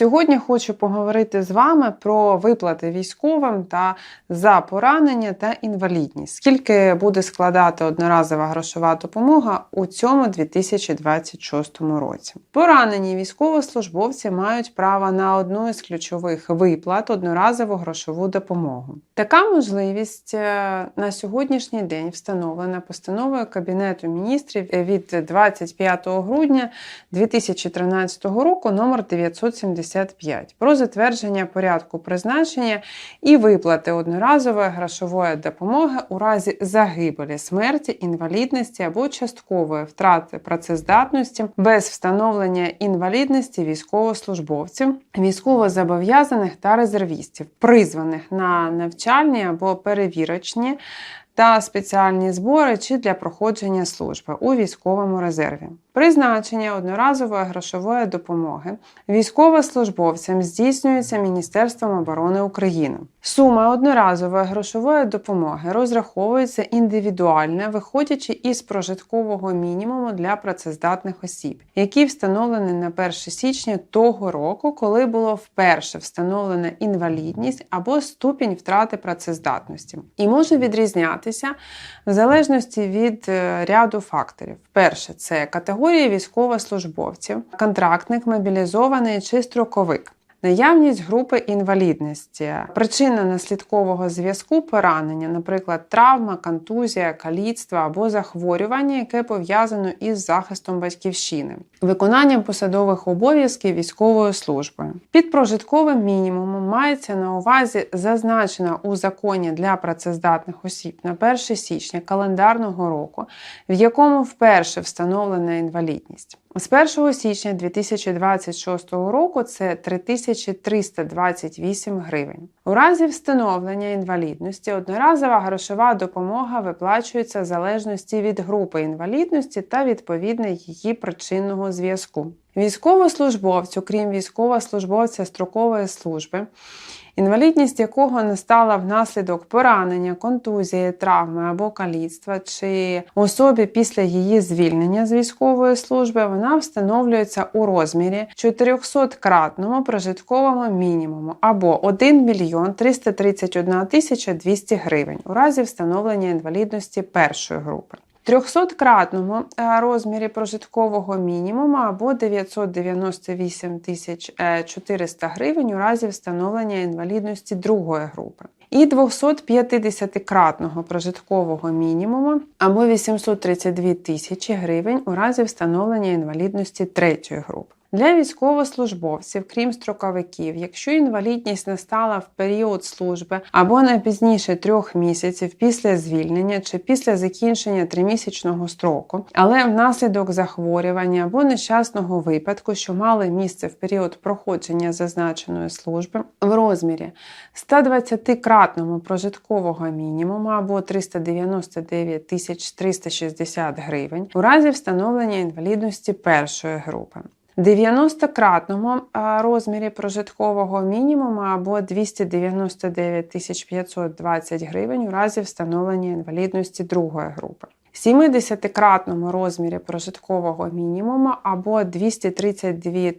Сьогодні хочу поговорити з вами про виплати військовим та за поранення та інвалідність. Скільки буде складати одноразова грошова допомога у цьому 2026 році? Поранені військовослужбовці мають право на одну із ключових виплат одноразову грошову допомогу. Така можливість е, на сьогоднішній день встановлена постановою Кабінету міністрів від 25 грудня 2013 року номер 975 про затвердження порядку призначення і виплати одноразової грошової допомоги у разі загибелі, смерті, інвалідності або часткової втрати працездатності без встановлення інвалідності військовослужбовців, військовозобов'язаних та резервістів, призваних на навчальні або перевірочні та спеціальні збори чи для проходження служби у військовому резерві. Призначення одноразової грошової допомоги військовослужбовцям здійснюється Міністерством оборони України. Сума одноразової грошової допомоги розраховується індивідуально, виходячи із прожиткового мінімуму для працездатних осіб, який встановлений на 1 січня того року, коли було вперше встановлена інвалідність або ступінь втрати працездатності, і може відрізнятися в залежності від е, ряду факторів. Перше це категорії військовослужбовців, контрактник, мобілізований чи строковик. Наявність групи інвалідності, причина наслідкового зв'язку поранення, наприклад, травма, контузія, каліцтво або захворювання, яке пов'язано із захистом батьківщини, виконанням посадових обов'язків військовою службою. Під прожитковим мінімумом мається на увазі зазначена у законі для працездатних осіб на 1 січня календарного року, в якому вперше встановлена інвалідність. З 1 січня 2026 року це 3328 гривень. У разі встановлення інвалідності одноразова грошова допомога виплачується в залежності від групи інвалідності та відповідно її причинного зв'язку. Військовослужбовцю, крім військовослужбовця строкової служби, інвалідність якого настала внаслідок поранення, контузії, травми або каліцтва, чи особі після її звільнення з військової служби, вона встановлюється у розмірі 400-кратному прожитковому мінімуму або 1 мільйон 331 тисяча 200 гривень у разі встановлення інвалідності першої групи. 300-кратному розмірі прожиткового мінімуму або 998 тисяч 400 гривень у разі встановлення інвалідності другої групи. І 250-кратного прожиткового мінімуму або 832 тисячі гривень у разі встановлення інвалідності третьої групи. Для військовослужбовців, крім строковиків, якщо інвалідність настала в період служби або не пізніше трьох місяців після звільнення чи після закінчення тримісячного строку, але внаслідок захворювання або нещасного випадку, що мали місце в період проходження зазначеної служби, в розмірі 120-кратному прожиткового мінімуму або 399 тисяч 360 гривень у разі встановлення інвалідності першої групи. 90-кратному розмірі прожиткового мінімуму або 299 520 гривень у разі встановлення інвалідності другої групи. 70-кратному розмірі прожиткового мінімуму або 232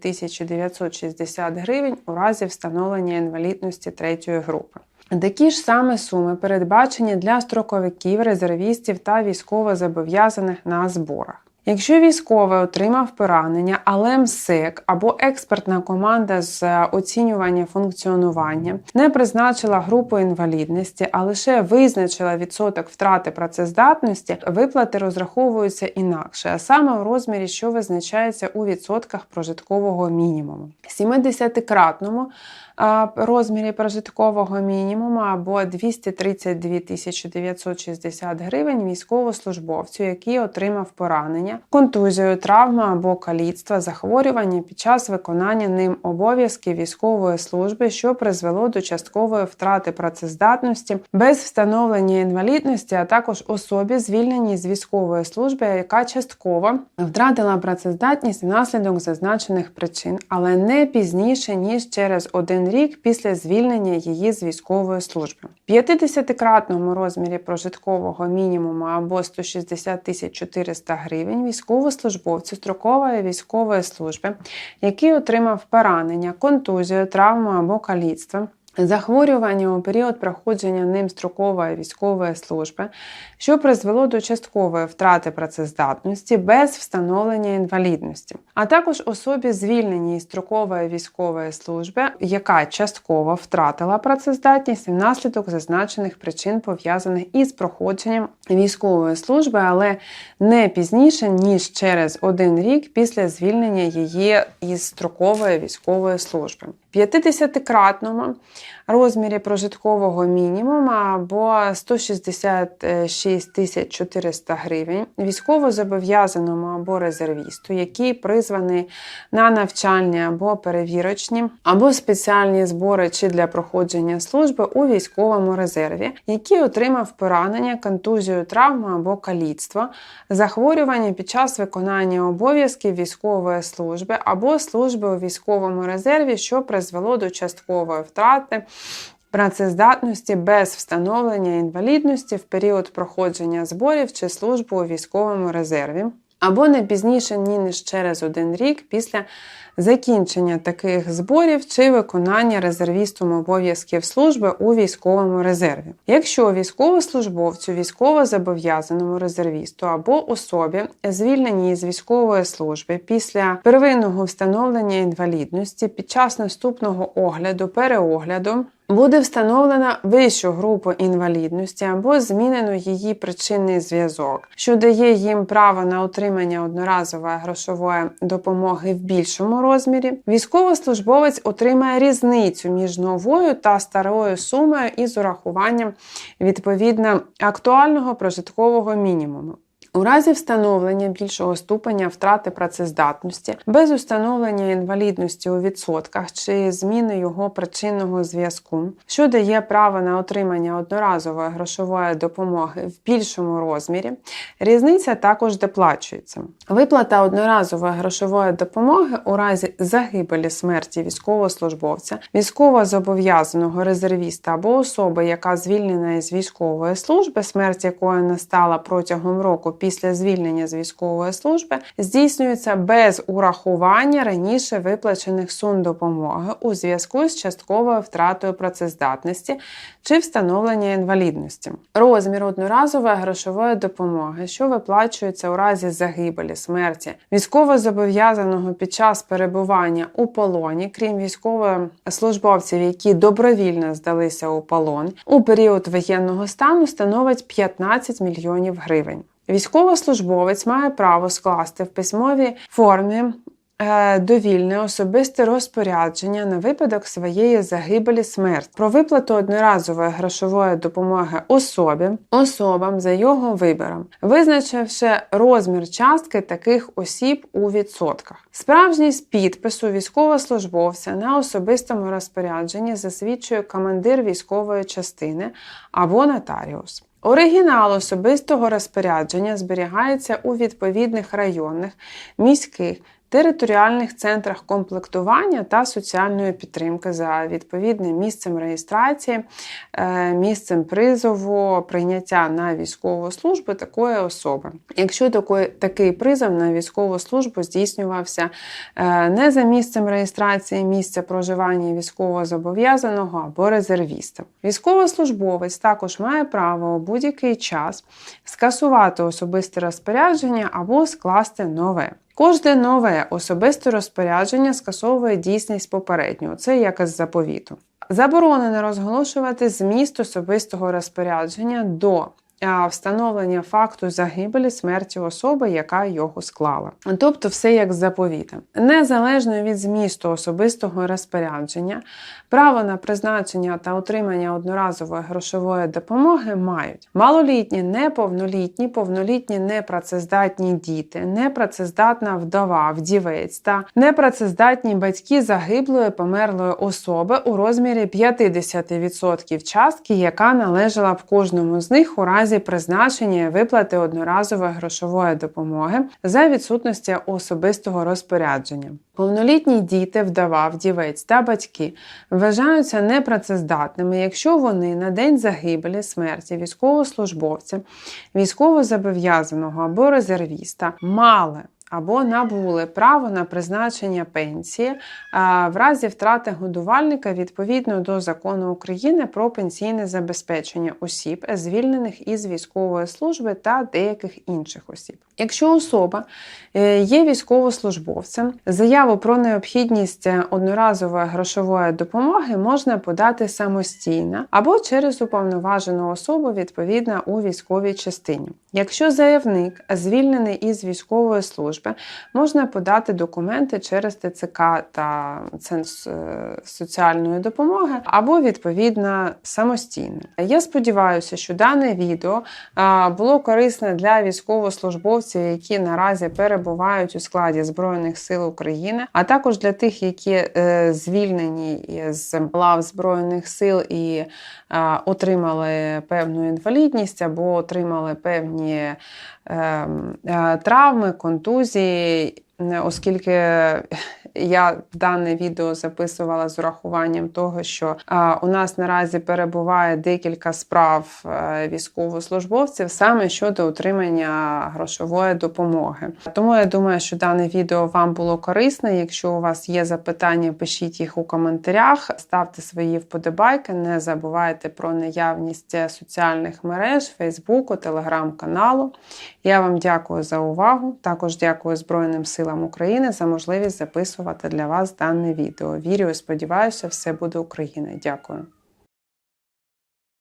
960 гривень у разі встановлення інвалідності третьої групи. Такі ж саме суми передбачені для строковиків, резервістів та військовозобов'язаних на зборах. Якщо військовий отримав поранення, але МСЕК або експертна команда з оцінювання функціонування не призначила групу інвалідності, а лише визначила відсоток втрати працездатності, виплати розраховуються інакше, а саме у розмірі, що визначається у відсотках прожиткового мінімуму. 70-кратному розмірі прожиткового мінімуму або 232 960 гривень військовослужбовцю, який отримав поранення, контузію, травму або каліцтва, захворювання під час виконання ним обов'язків військової служби, що призвело до часткової втрати працездатності без встановлення інвалідності, а також особі, звільненій з військової служби, яка частково втратила працездатність внаслідок зазначених причин, але не пізніше ніж через один рік після звільнення її з військової служби. 50-кратному розмірі прожиткового мінімуму або 160 тисяч 400 гривень військовослужбовцю строкової військової служби, який отримав поранення, контузію, травму або каліцтво, Захворювання у період проходження ним строкової військової служби, що призвело до часткової втрати працездатності без встановлення інвалідності, а також особі звільненій строкової військової служби, яка частково втратила працездатність внаслідок зазначених причин пов'язаних із проходженням військової служби, але не пізніше ніж через один рік після звільнення її із строкової військової служби. 50-кратному розмірі прожиткового мінімуму або 166 тисяч 400 гривень військовозобов'язаному або резервісту, який призваний на навчальні або перевірочні, або спеціальні збори чи для проходження служби у військовому резерві, який отримав поранення, контузію, травму або каліцтво, захворювання під час виконання обов'язків військової служби або служби у військовому резерві, що призвело до часткової втрати працездатності без встановлення інвалідності в період проходження зборів чи служби у військовому резерві, або не пізніше ніж через один рік після закінчення таких зборів чи виконання резервістом обов'язків служби у військовому резерві. Якщо військовослужбовцю, військовозобов'язаному резервісту або особі, звільненій з військової служби після первинного встановлення інвалідності під час наступного огляду, переогляду, Буде встановлена вищу групу інвалідності або змінено її причинний зв'язок, що дає їм право на отримання одноразової грошової допомоги в більшому розмірі. Військовослужбовець отримає різницю між новою та старою сумою із урахуванням відповідно актуального прожиткового мінімуму. У разі встановлення більшого ступеня втрати працездатності, без установлення інвалідності у відсотках чи зміни його причинного зв'язку, що дає право на отримання одноразової грошової допомоги в більшому розмірі, різниця також доплачується. Виплата одноразової грошової допомоги у разі загибелі смерті військовослужбовця, військовозобов'язаного резервіста або особи, яка звільнена із військової служби, смерть якої настала протягом року після звільнення з військової служби здійснюється без урахування раніше виплачених сум допомоги у зв'язку з частковою втратою працездатності чи встановлення інвалідності. Розмір одноразової грошової допомоги, що виплачується у разі загибелі, смерті, військовозобов'язаного під час перебування у полоні, крім військовослужбовців, які добровільно здалися у полон, у період воєнного стану становить 15 мільйонів гривень. Військовослужбовець має право скласти в письмовій формі е, довільне особисте розпорядження на випадок своєї загибелі смерті про виплату одноразової грошової допомоги особі, особам за його вибором, визначивши розмір частки таких осіб у відсотках. Справжність підпису військовослужбовця на особистому розпорядженні засвідчує командир військової частини або нотаріус. Оригінал особистого розпорядження зберігається у відповідних районних, міських територіальних центрах комплектування та соціальної підтримки за відповідним місцем реєстрації, е, місцем призову, прийняття на військову службу такої особи. Якщо такий, призов на військову службу здійснювався е, не за місцем реєстрації місця проживання військовозобов'язаного або резервіста. Військовослужбовець також має право у будь-який час скасувати особисте розпорядження або скласти нове. Кожне нове особисте розпорядження скасовує дійсність попереднього, це як із заповіту. Заборонено розголошувати зміст особистого розпорядження до встановлення факту загибелі смерті особи, яка його склала. Тобто все як з заповітом. Незалежно від змісту особистого розпорядження, право на призначення та отримання одноразової грошової допомоги мають малолітні, неповнолітні, повнолітні непрацездатні діти, непрацездатна вдова, вдівець та непрацездатні батьки загиблої померлої особи у розмірі 50% частки, яка належала б кожному з них у разі разі призначення виплати одноразової грошової допомоги за відсутності особистого розпорядження. Повнолітні діти, вдова, вдівець та батьки вважаються непрацездатними, якщо вони на день загибелі смерті військовослужбовця, військовозобов'язаного або резервіста мали або набули право на призначення пенсії в разі втрати годувальника відповідно до закону України про пенсійне забезпечення осіб, звільнених із військової служби та деяких інших осіб. Якщо особа е, є військовослужбовцем, заяву про необхідність одноразової грошової допомоги можна подати самостійно або через уповноважену особу відповідно у військовій частині. Якщо заявник звільнений із військової служби, можна подати документи через ТЦК та Центр е, соціальної допомоги або відповідно самостійно. Я сподіваюся, що дане відео було корисне для військовослужбовців, які наразі перебувають у складі Збройних сил України, а також для тих, які е, звільнені з лав Збройних сил і е, отримали певну інвалідність або отримали певні е, е, травми, контузії. Оскільки я дане відео записувала з урахуванням того, що у нас наразі перебуває декілька справ е, військовослужбовців саме щодо отримання грошової допомоги. Тому я думаю, що дане відео вам було корисне. Якщо у вас є запитання, пишіть їх у коментарях, ставте свої вподобайки, не забувайте про наявність соціальних мереж, Фейсбуку, телеграм-каналу. Я вам дякую за увагу. Також дякую Збройним силам України за можливість записувати для вас дане відео. Вірю і сподіваюся, все буде Україна. Дякую.